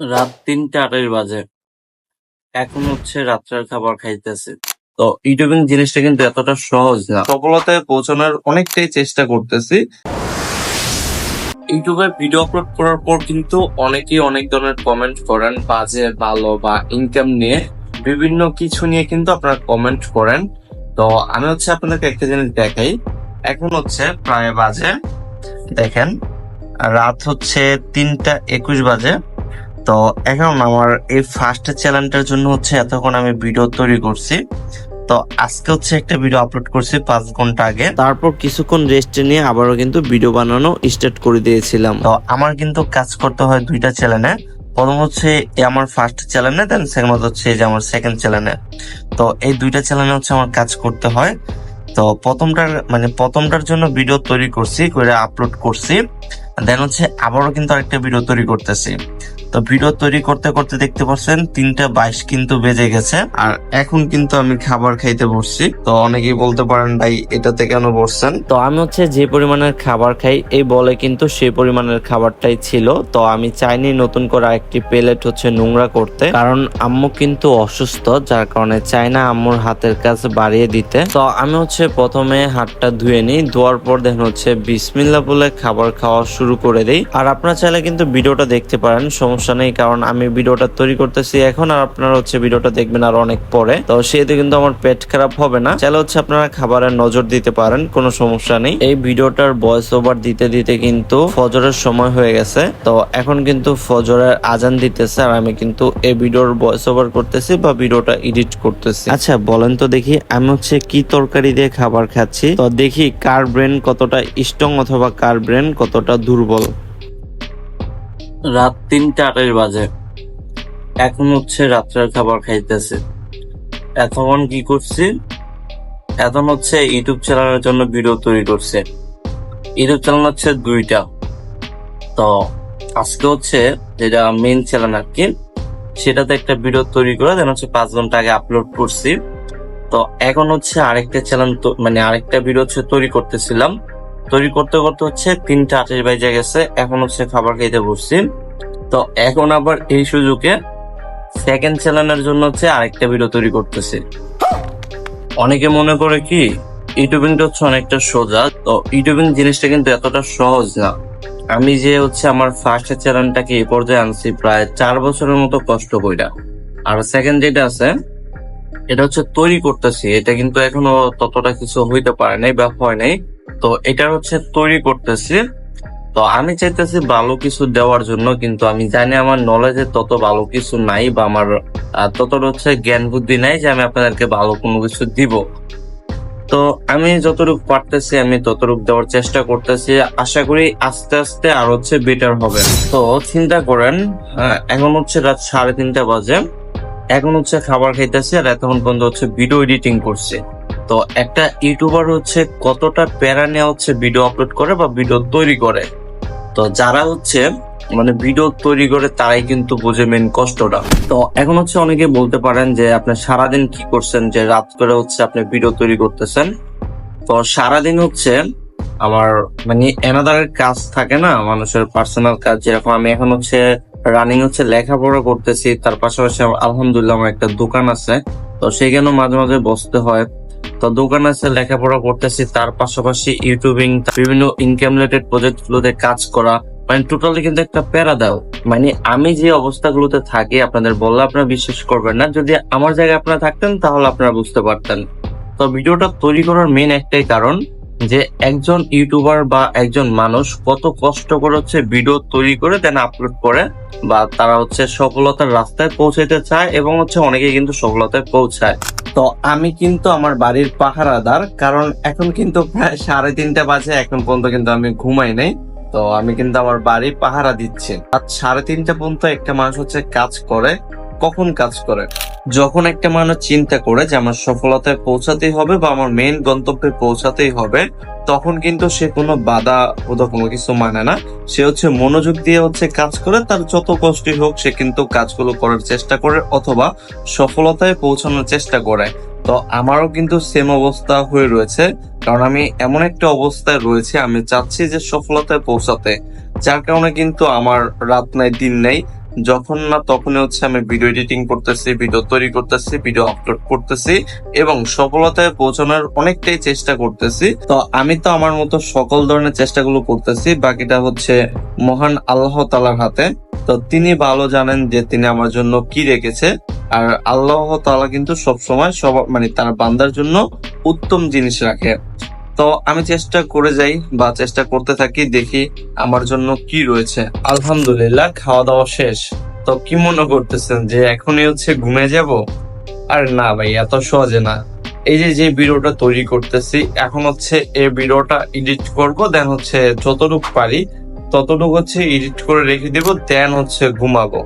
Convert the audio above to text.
রাত তিনটা আড়াই বাজে। এখন হচ্ছে রাত্রের খাবার খাইতেছে। তো ইউটিউবিং জিনিসটা কিন্তু এতটা সহজ না। সফলতায় পৌঁছানোর অনেকটাই চেষ্টা করতেছি। ইউটিউবে ভিডিও আপলোড করার পর কিন্তু অনেকেই অনেক ধরনের কমেন্ট করেন, বাজে, ভালো বা ইনকাম নিয়ে। বিভিন্ন কিছু নিয়ে কিন্তু আপনারা কমেন্ট করেন। তো আমি হচ্ছে আপনাদেরকে একটা জিনিস দেখাই। এখন হচ্ছে প্রায় বাজে। দেখেন, রাত হচ্ছে তিনটা একুশ বাজে। তো এখন আমার এই ফার্স্ট চ্যানেলটার জন্য হচ্ছে এতক্ষণ আমি ভিডিও তৈরি করছি। তো আজকে হচ্ছে একটা ভিডিও আপলোড করছি পাঁচ ঘণ্টা আগে। তারপর কিছুক্ষণ রেস্ট নিয়ে আবারও কিন্তু ভিডিও বানানো স্টার্ট করে দিয়েছিলাম। তো আমার কিন্তু কাজ করতে হয় দুইটা চ্যানেলে প্রথম হচ্ছে আমার ফার্স্ট চ্যানেলে দেন সেকেন্ড হচ্ছে এই যে আমার সেকেন্ড চ্যানেলে তো এই দুইটা চ্যানেলে হচ্ছে আমার কাজ করতে হয়। তো প্রথমটার মানে প্রথমটার জন্য ভিডিও তৈরি করছি করে আপলোড করছি। দেন হচ্ছে আবারও কিন্তু আরেকটা ভিডিও তৈরি করতেছি। তো ভিডিও তৈরি করতে করতে দেখতে পাচ্ছেন, তিনটা বাইশ কিন্তু বেজে গেছে। আর এখন কিন্তু আমি খাবার খাইতে বসছি। তো অনেকেই বলতে পারেন, ভাই, এটাতে কেন বসছেন? তো আমি হচ্ছে যে পরিমাণের খাবার খাই, এই বলে কিন্তু সেই পরিমাণের খাবারটাই ছিল। তো আমি চাইনি নতুন করে একটি প্লেট হচ্ছে নোংরা করতে। কারণ আম্মু কিন্তু অসুস্থ, যার কারণে চাই না আম্মুর হাতের কাজ বাড়িয়ে দিতে। তো আমি হচ্ছে প্রথমে হাতটা ধুয়ে নিই, ধোয়ার পর দেখেন হচ্ছে বিসমিল্লা বলে খাবার খাওয়া শুরু করে দিই। আর আপনারা চাইলে কিন্তু ভিডিওটা দেখতে পারেন, সমস্যা নেই, কারণ আমি ভিডিওটা তৈরি করতেছি এখন আর আপনারা হচ্ছে ভিডিওটা দেখবেন আর অনেক পরে। তো সেহেতু কিন্তু আমার পেট খারাপ হবে না। চাইলে হচ্ছে আপনারা খাবারের নজর দিতে পারেন, কোনো সমস্যা নেই। এই ভিডিওটার ভয়েস ওভার দিতে দিতে কিন্তু ফজরের সময় হয়ে গেছে। তো এখন কিন্তু ফজরের আজান দিতেছে আর আমি কিন্তু এই ভিডিওর ভয়েস ওভার করতেছি বা ভিডিওটা এডিট করতেছি। আচ্ছা বলেন তো দেখি আমি হচ্ছে কি তরকারি দিয়ে খাবার খাচ্ছি? তো দেখি কার ব্রেন কতটা স্ট্রং অথবা কার ব্রেন কতটা দুর্বল। রাত তিনটা আটের বাজে। এখন হচ্ছে রাত্রের খাবার খাইতেছে। এতক্ষণ কি করছি? এখন হচ্ছে ইউটিউব চ্যানেলের জন্য ভিডিও তৈরি করছে। ইউটিউব চ্যানেল হচ্ছে দুইটা। তো আজকে হচ্ছে যেটা মেন চ্যানেল আর কি, সেটাতে একটা ভিডিও তৈরি করে দেন হচ্ছে পাঁচ ঘণ্টা আগে আপলোড করছি। তো এখন হচ্ছে আরেকটা চ্যানেল মানে আরেকটা ভিডিও হচ্ছে তৈরি করতেছিলাম। তৈরি করতে করতে হচ্ছে তিনটা আঠাশ বাজে গেছে। এখন হচ্ছে খাবার খাইতে বসছি। তো এখন আবার এই সুযোগে সেকেন্ড চ্যানেলের জন্য হচ্ছে আরেকটা ভিডিও তৈরি করতেছি। অনেকে মনে করে কি ইউটিউবিংটা হচ্ছে অনেকটা সোজা। তো ইউটিউবিং জিনিসটা কিন্তু এতটা সহজ না। আমি যে হচ্ছে আমার ফার্স্ট চ্যানেলটাকে এই পর্যায়ে আনছি, প্রায় চার বছরের মতো কষ্ট কইরা। আর সেকেন্ড যেটা আছে, এটা হচ্ছে তৈরি করতেছি। এটা কিন্তু এখনও ততটা কিছু হইতে পারে নাই বা হয় নাই। তো এটা হচ্ছে তৈরি করতেছি। তো আমি চাইতেছি ভালো কিছু দেওয়ার জন্য, কিন্তু আমি জানি আমার নলেজে তত ভালো কিছু নাই বা আমার ততটা হচ্ছে জ্ঞান বুদ্ধি নাই যে আমি আপনাদেরকে ভালো কোনো কিছু দিব। তো আমি যতটুকু পারতেছি, আমি ততটুকু দেওয়ার চেষ্টা করতেছি। আশা করি আস্তে আস্তে আর হচ্ছে বেটার হবে। তো চিন্তা করেন এখন হচ্ছে রাত সাড়ে তিনটা বাজে। এখন হচ্ছে খাবার খাইতেছি আর এতক্ষণ পর্যন্ত হচ্ছে ভিডিও এডিটিং করছে। তো একটা ইউটিউবার হচ্ছে কতটা প্যারা নেওয়া হচ্ছে ভিডিও আপলোড করে বা ভিডিও তৈরি করে। তো যারা হচ্ছে মানে ভিডিও তৈরি করে তারাই কিন্তু বোঝে মেন কষ্টটা। তো এখন হচ্ছে অনেকে বলতে পারেন যে আপনি সারাদিন কি করছেন? যে রাত করে হচ্ছে আপনি ভিডিও তৈরি করতেছেন। তো সারাদিন হচ্ছে আমার মানে এনাদারের কাজ থাকে না, মানুষের পার্সোনাল কাজ। যেরকম আমি এখন হচ্ছে রানিং হচ্ছে লেখাপড়া করতেছি, তার পাশাপাশি আলহামদুলিল্লাহ আমার একটা দোকান আছে। তো সেখানেও মাঝে মাঝে বসতে হয়। তো দোকান আছে, লেখাপড়া করতেছি, তার পাশাপাশি ইউটিউবিং বিভিন্ন ইনকাম রিলেটেড প্রজেক্ট গুলোতে কাজ করা মানে টোটালি কিন্তু একটা প্যারা দাও। মানে আমি যে অবস্থাগুলোতে থাকি, আপনাদের বললে আপনারা বিশ্বাস করবেন না, যদি আমার জায়গায় আপনারা থাকতেন, তাহলে আপনারা বুঝতে পারতেন। তো ভিডিওটা তৈরি করার মেন একটাই কারণ যে একজন ইউটিউবার বা একজন মানুষ কত কষ্ট করে হচ্ছে ভিডিও তৈরি করে দেন আপলোড করে, বা তারা হচ্ছে সফলতার রাস্তায় পৌঁছাতে চায় এবং হচ্ছে অনেকে কিন্তু সফলতায় পৌঁছায়। তো আমি কিন্তু আমার বাড়ির পাহারাদার, কারণ এখন কিন্তু প্রায় সাড়ে তিনটা বাজে, এখন পর্যন্ত কিন্তু আমি ঘুমাই নাই। তো আমি কিন্তু আমার বাড়ি পাহারা দিচ্ছি। আর সাড়ে তিনটা পর্যন্ত একটা মানুষ হচ্ছে কাজ করে। কখন কাজ করে? যখন একটা মানুষ চিন্তা করে যে আমার সফলতায় পৌঁছাতেই হবে বা আমার মেইন গন্তব্যে পৌঁছাতেই হবে, তখন কিন্তু সে কোনো বাধা বোধা কোনো কিছু মানে না। সে হচ্ছে মনোযোগ দিয়ে হচ্ছে কাজ করে, তার যত কষ্টই হোক সে কিন্তু কাজগুলো করার চেষ্টা করে অথবা সফলতায় পৌঁছানোর চেষ্টা করে। তো আমারও কিন্তু সেম অবস্থা হয়ে রয়েছে। কারণ আমি এমন একটা অবস্থায় রয়েছে, আমি চাচ্ছি যে সফলতায় পৌঁছাতে। যার কারণে কিন্তু আমার রাত নাই, দিন নেই। যখন না, তখনই হচ্ছে আমি ভিডিও এডিটিং করতেছি ভিডিও তৈরি করতেছি ভিডিও আপলোড করতেছি এবং সফলতায় পৌঁছানোর অনেকটাই চেষ্টা করতেছি। তো আমি তো আমার মতো সকল ধরনের চেষ্টাগুলো করতেছি, বাকিটা হচ্ছে মহান আল্লাহ তালার হাতে। তো তিনি ভালো জানেন যে তিনি আমার জন্য কি রেখেছে। আর আল্লাহ তালা কিন্তু সব সময় সব মানে তার বান্দার জন্য উত্তম জিনিস রাখে। তো আমি চেষ্টা করে যাই বা চেষ্টা করতে থাকি, দেখি আমার জন্য কি রয়েছে। আলহামদুলিল্লাহ খাওয়া দাওয়া শেষ। তো কি মনে করতেছেন যে এখনই হচ্ছে ঘুমে যাব? আর না ভাই, এত সহজে না। এই যে যে ভিডিওটা তৈরি করতেছি, এখন হচ্ছে এই ভিডিওটা এডিট করব দেন হচ্ছে যতটুকু পারি, ততটুকু হচ্ছে এডিট করে রেখে দেব দেন হচ্ছে ঘুমাবো।